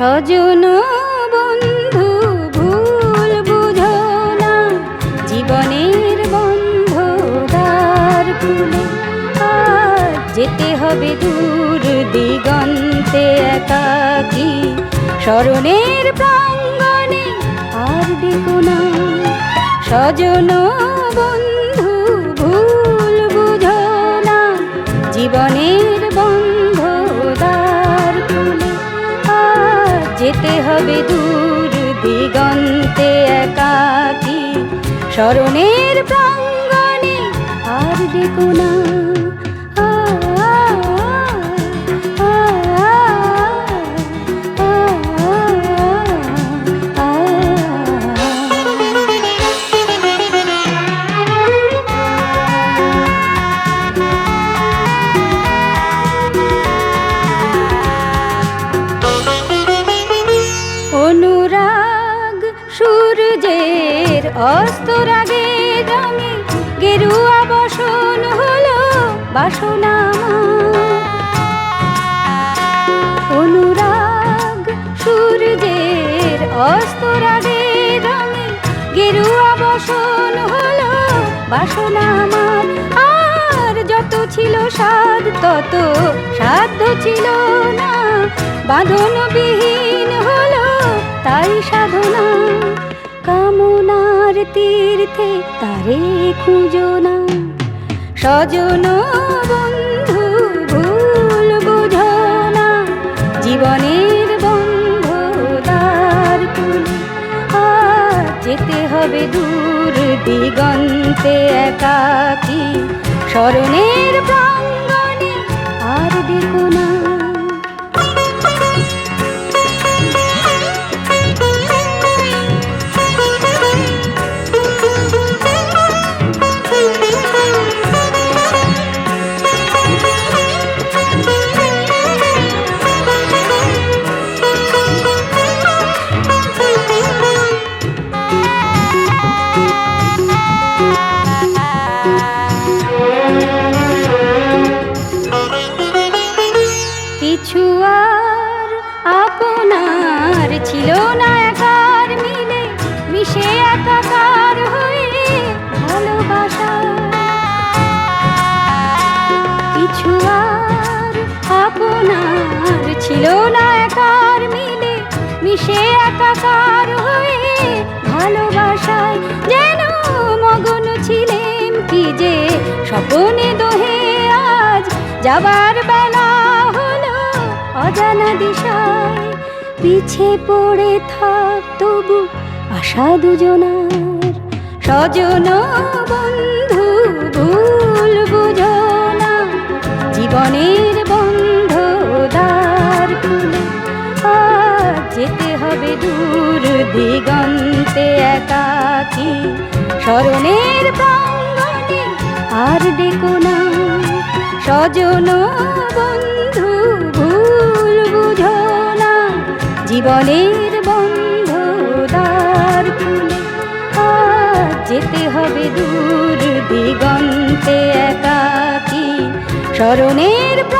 স্বজন বন্ধু, ভুল বুঝো না। জীবনের বন্ধ দ্বার যেতে হবে দূর দিগন্তে একাকি। স্মরণের প্রাঙ্গণে আর দেখো না। স্বজন বন্ধু যেতে হবে দূর দিগন্তে একাকি। স্মরণের প্রাঙ্গণে আর দেখো না। অস্তরাগে রঙে গেরুয়া বসন হলো বাসনা অনুরাগ সূর্যের অস্তরাগে রঙে গেরুয়া বসন হলো বাসনা আমার আর যত ছিল স্বাদ, তত সাধ্য ছিল না। বাঁধন বিহীন হলো তাই সাধনা। কামনার তীর্থে তারে খুঁজো না। স্বজন বন্ধু, ভুল বুঝো না। জীবনের বন্ধ আজ যেতে হবে দূর, দিগন্তে একাকি। স্মরণের প্রাঙ্গণে একাকার হয়ে ভালোবাসায় যেন মগন ছিলেন কি যে স্বপনে দোহে আজ যাবার বেলা হলো অজানা দিশায়। পিছে পড়ে থাক তবু আশা দুজনার। স্বজন বন্ধু যেতে হবে দূর দিগন্তে একাকি। স্মরণের প্রাঙ্গণে আর ডেকো না। স্বজন বন্ধু ভুল বুঝো না। জীবনের বন্ধ দ্বার যেতে হবে দূর দিগন্তে একাকি। স্মরণের প্রাঙ্গণে